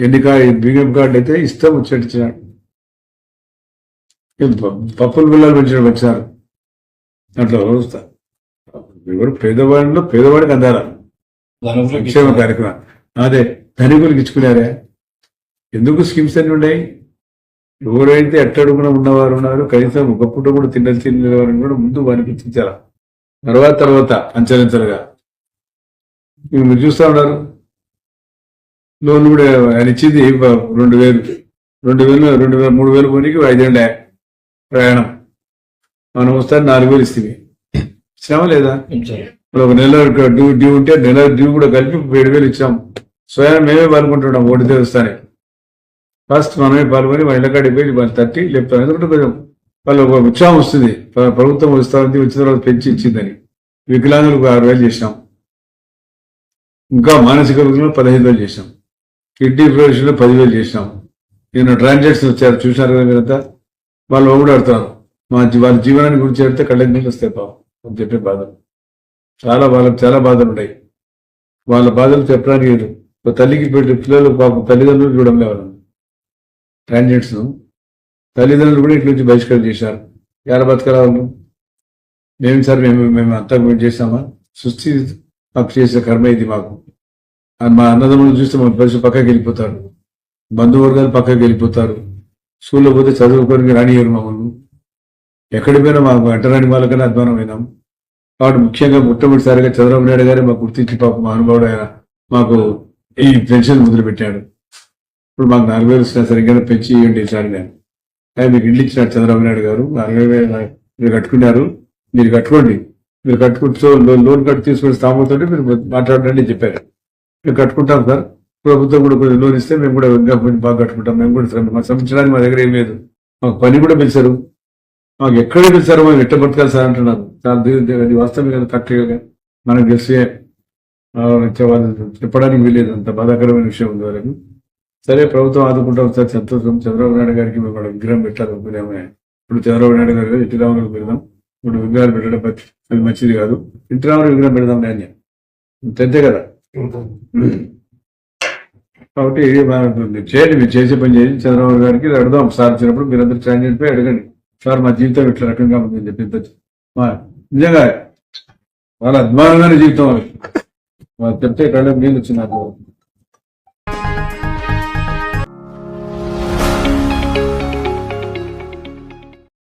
ఎన్ని కార్డు బియ్యం కార్డు అయితే ఇష్టం వచ్చేటి ఇచ్చినాడు ఇది ప- పప్పుల బిల్లలు పెంచడం వచ్చారు. అట్లా వస్తా. ఎవరు పేదవాడిలో పేదవాడికి అందారా సంక్షేమ కార్యక్రమం. అదే ధనికులకు ఇచ్చుకున్నారే? ఎందుకు స్కీమ్స్ అన్ని ఉన్నాయి? ఎవరైతే ఎట్టడుగున ఉన్నవారు ఉన్నారు కనీసం ఒక పూట కూడా తిన్నది తినేవారిని కూడా ముందు వారికి ఇచ్చించాల తర్వాత తర్వాత అంచెలంచెలుగా. ఇప్పుడు మీరు చూస్తా ఉన్నారు. లోన్ కూడా ఆయన ఇచ్చింది రెండు వేలు. రెండు వేలు రెండు వేలు మూడు వేలు కొనికి ఐదేళ్ళ ప్రయాణం. మనం వస్తాను నాలుగు వేలు ఇస్తుంది శ్రమ లేదా? ఇప్పుడు ఒక నెల డ్యూ డ్యూ ఉంటే నెల డ్యూ కూడా కలిపి ఏడు వేలు ఇచ్చాం. స్వయం మేమే పాల్గొంటున్నాం ఓటు దేవస్థానే. ఫస్ట్ మనమే పాల్గొని వాళ్ళ కాడికి పోయి వాళ్ళు తట్టి లేపుతాం ఎందుకంటే కొంచెం వాళ్ళు ఒక ఉత్సాహం వస్తుంది. ప్ర- ప్రభుత్వం వస్తా ఉంది వచ్చిన తర్వాత పెంచి ఇచ్చిందని. వికలాంగులకు ఆరు వేలు చేసినాం ఇంకా మానసిక వికలంలో పదహైదు వేలు చేసినాం కిడ్నీ ప్రొఫెషన్లో పదివేలు చేసినాం. నేను ట్రాన్సాక్షన్ వచ్చారు చూశారు కదా మీరంతా? వాళ్ళు ఊగడాడుతున్నారు మా వాళ్ళ జీవనాన్ని గురించి చెప్తే కళ్ళకి నీళ్ళు వస్తాయి పాపం అని చెప్పే బాధలు. చాలా వాళ్ళకి చాలా బాధలు ఉన్నాయి వాళ్ళ బాధలు చెప్పడానికి లేదు. ఒక తల్లికి పెట్టి పిల్లలు పాపం తల్లిదండ్రులు చూడడం లేదు ట్రాన్జెంట్స్ తల్లిదండ్రులు కూడా ఇట్ల నుంచి బహిష్కరణ చేశారు. ఎలా బతకరా మేము సార్ మేము మేము అంతా మేము చేసామా సృష్టి మాకు చేసే కర్మ ఇది మాకు. మా అన్నదమ్ములు చూస్తే మా పరిస్థితి పక్కకి వెళ్ళిపోతారు. బంధువర్గాలు పక్కకి వెళ్ళిపోతారు. స్కూల్లో పోతే చదువుకోవడానికి రానియరు మమ్మల్ని ఎక్కడికి పోయినా మాకు అంటరాని వాళ్ళకన్నా అధ్వానం అయినాం కాబట్టి ముఖ్యంగా మొట్టమొదటిసారిగా చంద్రబాబు నాయుడు గారే మాకు గుర్తించి పాప మహానుభావుడు ఆయన మాకు ఈ పెన్షన్ మొదలుపెట్టాడు ఇప్పుడు మాకు నాలుగు వేలు వచ్చినా సరిగ్గా పెంచి ఇవ్వండి ఈసారి నేను. ఆయన మీకు ఇల్లు ఇచ్చినాడు చంద్రబాబు నాయుడు గారు. నాలుగు వేలు మీరు కట్టుకున్నారు. మీరు కట్టుకోండి. మీరు కట్టుకుంటూ లోన్ కట్టు తీసుకునే తీసుకుని స్థాపనతో మీరు మాట్లాడండి చెప్పారు. మేము కట్టుకుంటాం సార్. ప్రభుత్వం కూడా కొంచెం లోన్ ఇస్తే మేము కూడా ఇంకా కొంచెం బాగా కట్టుకుంటాం. మేము కూడా శ్రమ మాకు శ్రమించడానికి మా దగ్గర ఏం లేదు. మాకు పని కూడా పిలిచారు. మాకు ఎక్కడ పిలిచారో మేము ఎట్ట బ్రతకాలి సార్ అంటున్నారు. చాలా అది వాస్తవం కదా కరెక్ట్గా మనకు తెలిసే వాళ్ళు చెప్పడానికి వీలేదు అంత బాధాకరమైన విషయం ఉంది వాళ్ళకి. సరే ప్రభుత్వం ఆదుకుంటాం సార్. సంతోషం చంద్రబాబు నాయుడు గారికి మేము విగ్రహం పెట్టాలి అనుకునేమే ఇప్పుడు చంద్రబాబు నాయుడు గారు ఇంటి రామరావు పెడదాం. ఇప్పుడు విగ్రహాలు పెట్టడం అది మంచిది కాదు. ఇంటి రామరావు విగ్రహం పెడదాం నేను అంతే కదా. కాబట్టి ఇది మన- చేయండి మీరు చేసే పని చేయండి చంద్రబాబు గారికి అడుగుదాం. సార్ వచ్చినప్పుడు మీరందరూ ట్రైన్ పోయి అడగండి. సార్ మా జీవితం ఇట్లా రకంగా ఉందని చెప్పి మా నిజంగా వాళ్ళ అద్భుతమైన జీవితం చెప్తే కళ్ళ నీళ్ళు వచ్చినారు